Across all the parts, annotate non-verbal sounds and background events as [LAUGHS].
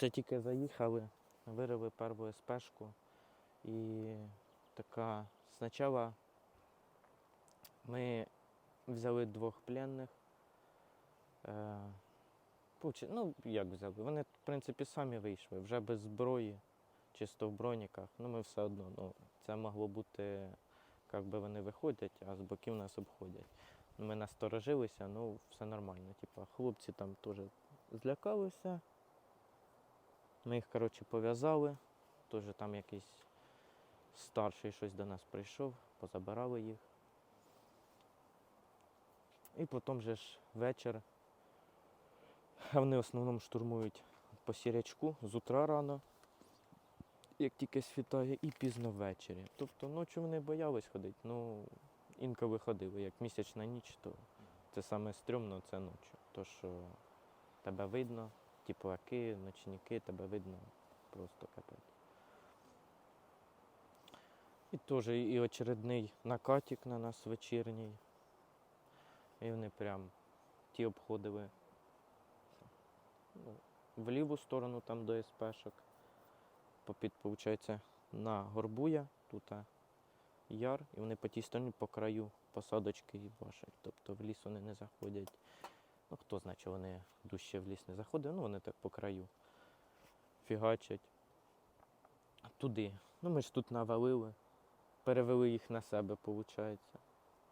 Це тільки заїхали, вирили першу СПшку. І така спочатку ми взяли двох пленних. Е, ну, як взяли? Вони, в принципі, самі вийшли, вже без зброї, чисто в броніках. Ну, ми все одно. Ну, це могло бути, як би вони виходять, а з боків нас обходять. Ми насторожилися, ну все нормально. Типа, хлопці там теж злякалися. Ми їх, коротше, пов'язали. Теж там якийсь старший щось до нас прийшов, позабирали їх. І потім же ж вечір. Вони в основному штурмують по сірячку з утра рано, як тільки світає, і пізно ввечері. Тобто ночі вони боялись ходити, ну інколи ходили. Як місячна ніч, то це саме стрьомно це ночі. То що тебе видно, ті плаки, ночники, тебе видно просто капець. І теж і очередний накатик на нас вечірній. І вони прям ті обходили ну, в ліву сторону там до СПшок. Попід, виходить, на горбуя, тут яр, і вони по тій стороні по краю посадочки і башать. Тобто в ліс вони не заходять. Ну, хто знає, чи вони дужче в ліс не заходять, ну вони так по краю фігачать. Туди. Ну ми ж тут навалили, перевели їх на себе, виходить.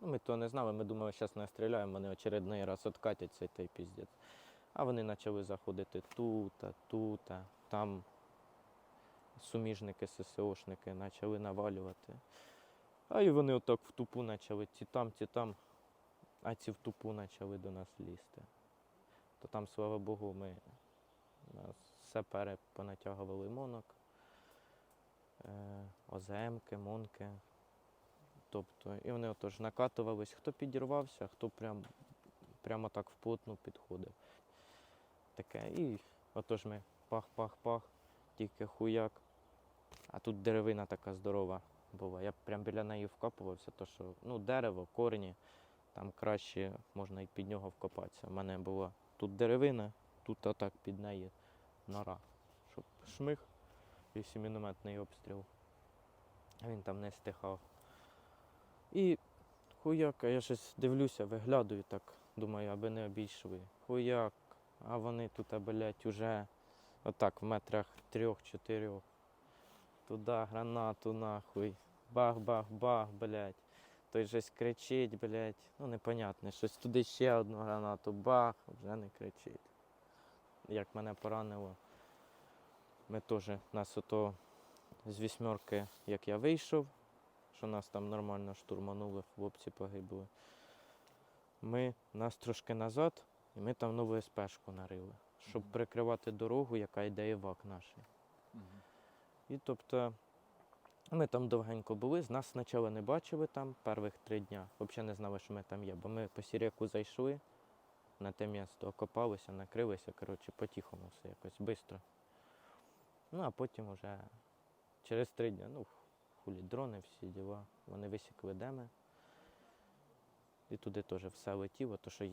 Ну, ми то не знали, ми думали, зараз не стріляємо, вони очередний раз откатяться і той піздець. А вони почали заходити тут, тут, там суміжники, ССОшники почали навалювати. А і вони отак в тупу почали ті там, ті там, а ці в тупу почали до нас лізти. То там, слава Богу, ми нас сапери понатягували монок, е, ОЗМки, монки. Тобто, і вони отож накатувались, хто підірвався, хто прям, прямо так вплотну підходив. Таке. І отож ми пах-пах-пах, тільки хуяк. А тут деревина така здорова була. Я прям біля неї вкопувався, то що ну, дерево, корені, там краще можна і під нього вкопатися. У мене була тут деревина, тут отак під неї нора. Щоб шмих і сімінометний обстріл. Він там не стихав. І хуяк, я щось дивлюся, виглядаю так, думаю, аби не обійшли. Хуяк, а вони тут, а, блядь, уже отак в метрах трьох-чотирьох. Туди гранату нахуй. Бах-бах-бах, блядь. Той щось кричить, блядь. Ну непонятне. Щось туди ще одну гранату. Бах, вже не кричить. Як мене поранило. Ми теж нас ото з вісьмерки, як я вийшов, що нас там нормально штурманули, хлопці погибли. Ми нас трошки назад, і ми там нову СПшку нарили, щоб прикривати дорогу, яка йде івак наш. Мгм. І тобто ми там довгенько були, з нас спочатку не бачили там перших три дня. Взагалі не знали, що ми там є, бо ми по сіряку зайшли на те місто, окопалися, накрилися, коротше, по-тихому все якось швидко. Ну, а потім вже через три дні, ну, хулі дрони, всі діла, вони висікли деми. І туди теж все летіло, то що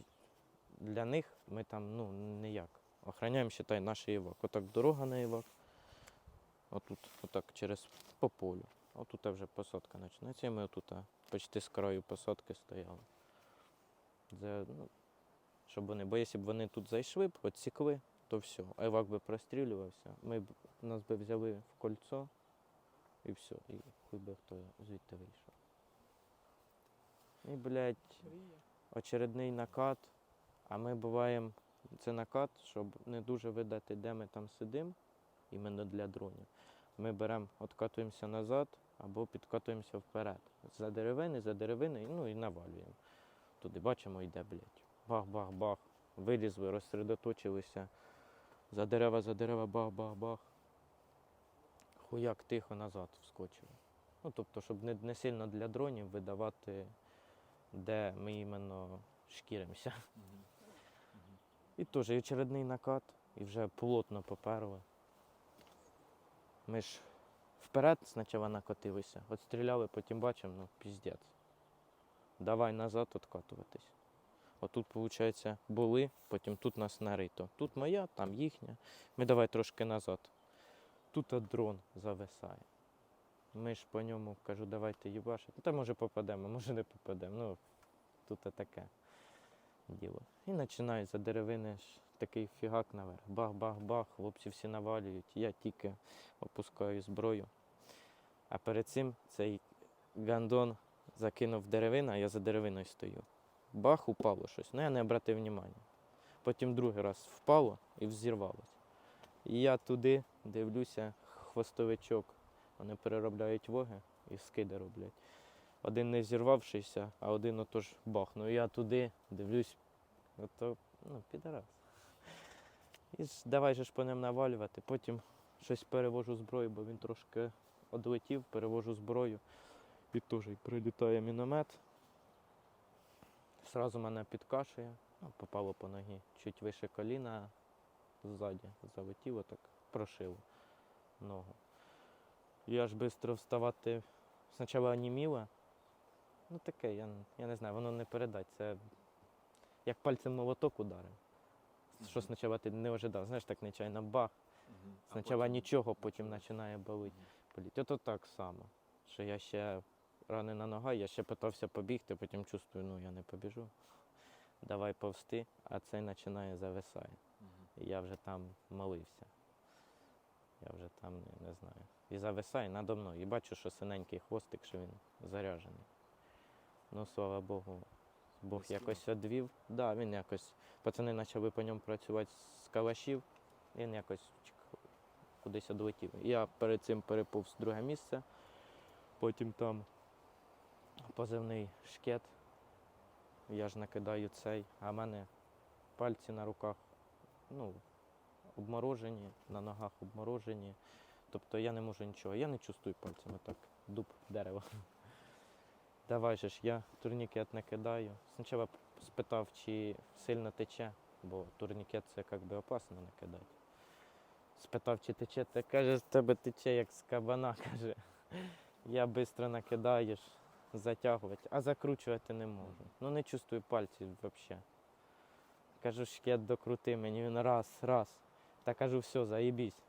для них ми там ну, ніяк. Охороняємо, считай, наш івак. Отак дорога на івак. Отут, отак через по полю. Отут вже посадка починається. І ми отут почти з краю посадки стояли. Це, ну, щоб вони, бо якщо б вони тут зайшли б, відсікли, то все. Айвак би прострілювався. Ми б нас би взяли в кольцо і все. І хуй би хто звідти вийшов. І, блядь, очередний накат. А ми буваємо, це накат, щоб не дуже видати, де ми там сидимо, іменно для дронів. Ми беремо, откатуємося назад або підкатуємося вперед. За деревини, за деревини, ну і навалюємо. Туди бачимо, йде, блядь. Бах-бах-бах. Вилізли, розсередоточилися. За дерева, за дерева, бах-бах-бах. Хуяк тихо назад вскочив. Ну, тобто, щоб не, не сильно для дронів видавати, де ми іменно шкіримося. Мгм. Мгм. І теж і очередний накат, і вже плотно поперли. Ми ж вперед спочатку накотилися, отстріляли, потім бачимо, ну, піздець. Давай назад откатуватись. Отут, виходить, були, потім тут нас нарито. Тут моя, там їхня. Ми давай трошки назад. Тут дрон зависає. Ми ж по ньому кажу, давайте їбашити. Та може попадемо, може не попадемо. Ну, тут таке діло. І починаю за деревини ж такий фігак наверх. Бах-бах-бах, хлопці всі навалюють. Я тільки опускаю зброю. А перед цим цей гандон закинув деревину, а я за деревиною стою. Бах, упало щось. Ну я не обратив уваги. Потім другий раз впало і взірвалося. І я туди дивлюся, хвостовичок. Вони переробляють воги і скиди роблять. Один не зірвавшийся, а один отож бахнув. І Я туди дивлюсь, ото, ну, підарас. І давай же ж по ним навалювати. Потім щось перевожу зброю, бо він трошки одлетів, перевожу зброю. І теж прилітає міномет. Сразу мене підкашує, ну, попало по ногі. Чуть вище коліна ззаді залетіло, так прошило ногу. Я ж швидко вставати спочатку оніміло. Ну таке, я, я не знаю, воно не передать. Це як пальцем молоток ударив. Що спочатку ти не ожидав, знаєш, так нечайно бах. Спочатку потім нічого, потім починає болити. Мгм. боліти. Ото так само. Що я ще ранена нога, я ще питався побігти, потім чувствую, ну я не побіжу. Давай повсти, а цей починає зависає. І я вже там молився. Я вже там не, не знаю. І зависає надо мною. І бачу, що синенький хвостик, що він заряджений. Ну, слава Богу, Бог якось одвів. Да, він якось. Пацани почали по ньому працювати з калашів, він якось кудись одлетів. Я перед цим переповз друге місце, потім там позивний шкет. Я ж накидаю цей, а в мене пальці на руках ну, обморожені, на ногах обморожені. Тобто я не можу нічого. Я не чувствую пальцями так. Дуб, дерево. Давай же ж, я турнікет накидаю. Спочатку спитав, чи сильно тече, бо турнікет це як би опасно накидати. Спитав, чи тече, та каже, з тебе тече як з кабана, [LAUGHS] каже. Я швидко накидаєш, затягувати, а закручувати не можу. Ну не чувствую пальців взагалі. Кажу, шкет докрути мені, він раз, раз. Та кажу, все, заїбісь.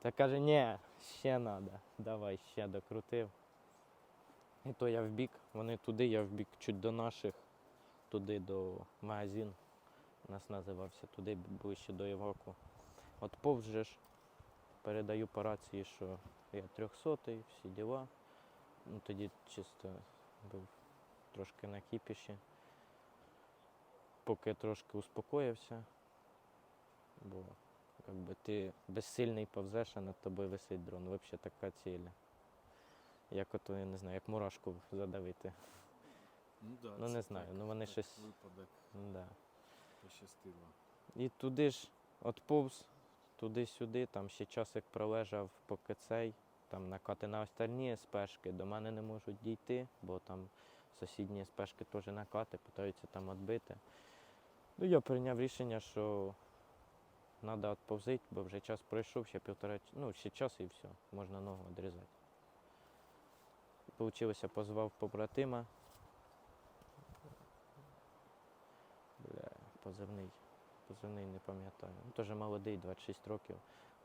Та каже, ні, ще треба. Давай, ще докрутив. І то я вбік, вони туди, я вбік чуть до наших, туди до магазин. У нас називався, туди ближче до Єваку. От повз же ж передаю по рації, що я трьохсотий, всі діла. Ну, тоді чисто був трошки на кіпіші. Поки трошки успокоївся, бо якби, ти безсильний повзеш, а над тобою висить дрон. Взагалі така ціль. Як ото, я не знаю, як мурашку задавити. Ну, да, Ну, це не знаю, так, ну, вони так, щось- Випадок Да. пощастило. І туди ж отповз, туди-сюди, там ще часик пролежав, поки цей, там накати на остальні спешки до мене не можуть дійти, бо там сусідні спешки теж накати, питаються там відбити. Ну, я прийняв рішення, що треба відповзити, бо вже час пройшов, ще півтора, ну, ще час і все, можна ногу відрізати. Получилося, позвав побратима. Бля, позивний. Позивний не пам'ятаю. Ну, теж молодий, 26 років,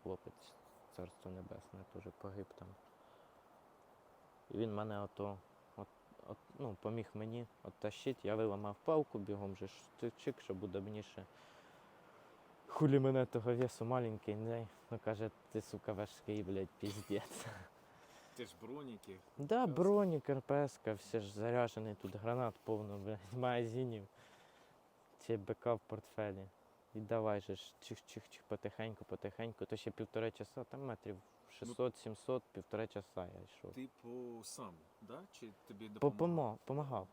хлопець, царство небесне, теж погиб там. І він мене ото, от, от, ну, поміг мені оттащити. Я виламав палку, бігом же чик, щоб удобніше. Хулі мене того весу маленький. Ну каже, ти сука важкий, блядь, піздець. Ти ж броніки. Да, Ясно. бронік, все ж заряджений, тут гранат повно, блядь, магазинів. Чи БК в портфелі. І давай же ж чих-чих-чих потихеньку, потихеньку. То ще півтора часа, там метрів 600-700, півтора часа я йшов. Типу сам, да? Чи тобі допомагав? Попомо- Помагав.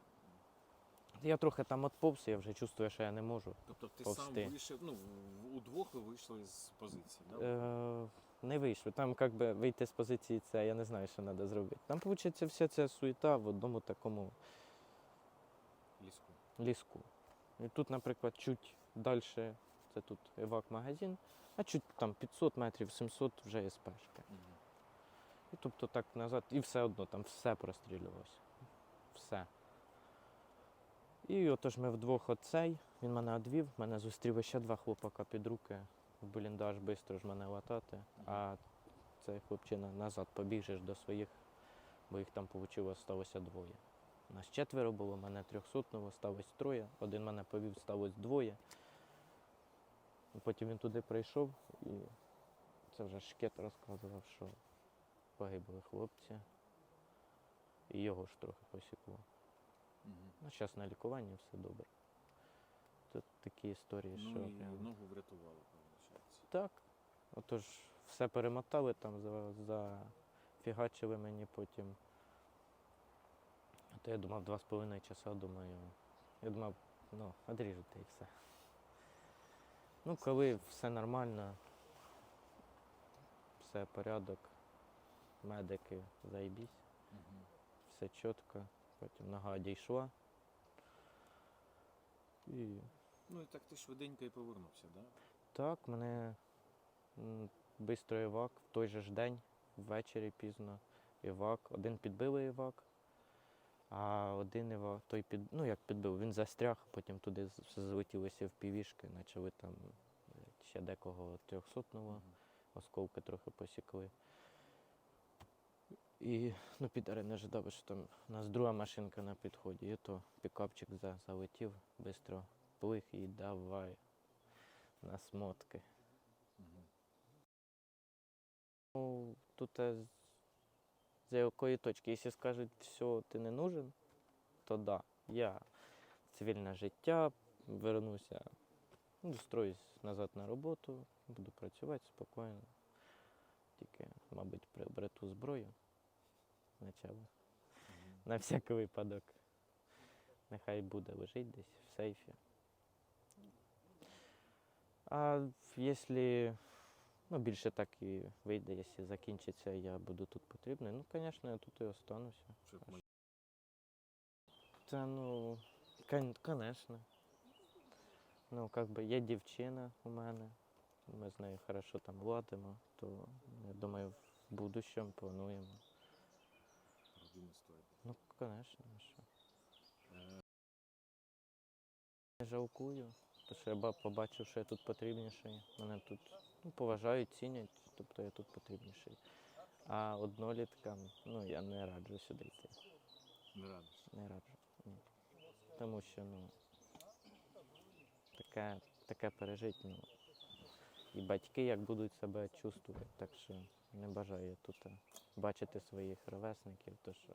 Я трохи там відповз, я вже чувствую, що я не можу. Тобто ти повсти. сам вийшов, ну, в- удвох ви вийшли з позиції, да? Е, не вийшло. Там як би вийти з позиції це, я не знаю, що треба зробити. Там виходить вся ця суєта в одному такому Ліску. ліску. І тут, наприклад, чуть далі, це тут евак-магазин, а чуть там 500 метрів, 700 вже СПшка. Мгм. І тобто так назад, і все одно там все прострілювалося. Все. І отож ми вдвох оцей, він мене одвів, мене зустрів ще два хлопака під руки. В бліндаж швидко ж мене латати, а цей хлопчина назад побіг до своїх, бо їх там вийшло, сталося двоє. Нас четверо було, мене трьохсотного, сталося троє. Один мене повів, сталося двоє. Потім він туди прийшов і це вже шкет розказував, що погибли хлопці. І його ж трохи посікло. Ну, зараз на лікуванні все добре. Тут такі історії, що. Ну і прям- ногу врятували. Так. Отож, все перемотали там, за, зафігачили мені потім. То я думав два з половиною часа, думаю. Я думав, ну, одріжете і все. Ну, коли все нормально, все порядок, медики заїбісь, Мгм. все чітко, потім нога дійшла. І Ну і так ти швиденько і повернувся, да? Так, мене бистро івак в той же ж день, ввечері пізно. Івак. Один підбили івак, а один івак, той під, ну як підбив, він застряг, потім туди злетілися в півішки, почали там ще декого трьохсотного, осколки трохи посікли. І ну, підари не ожидали, що там у нас друга машинка на підході, і то пікапчик за, залетів, швидко плих і давай на смотки. Ну, тут з- якої точки, якщо скажуть, все, ти не нужен, то да, я цивільне життя, вернуся, ну, строюсь назад на роботу, буду працювати спокійно. Тільки, мабуть, приобрету зброю спочатку. На всякий випадок. Нехай буде лежить десь в сейфі. А якщо ну, більше так і вийде, якщо закінчиться, я буду тут потрібний, ну, звісно, я тут і остануся. Та ну, звісно. Ну, как би є дівчина у мене. Ми з нею хорошо там ладимо, то я думаю, в будущому плануємо. родину стоїть. Ну, звісно, що. Е, Не жалкую, тому що я побачив, що я тут потрібніший. Мене тут ну, поважають, цінять, тобто я тут потрібніший. А одноліткам, ну, я не раджу сюди йти. Не радиш. Не раджу. Ні. Тому що, ну, таке, таке пережить, ну, і батьки як будуть себе чувствувати, так що не бажаю тут е, бачити своїх ровесників, то що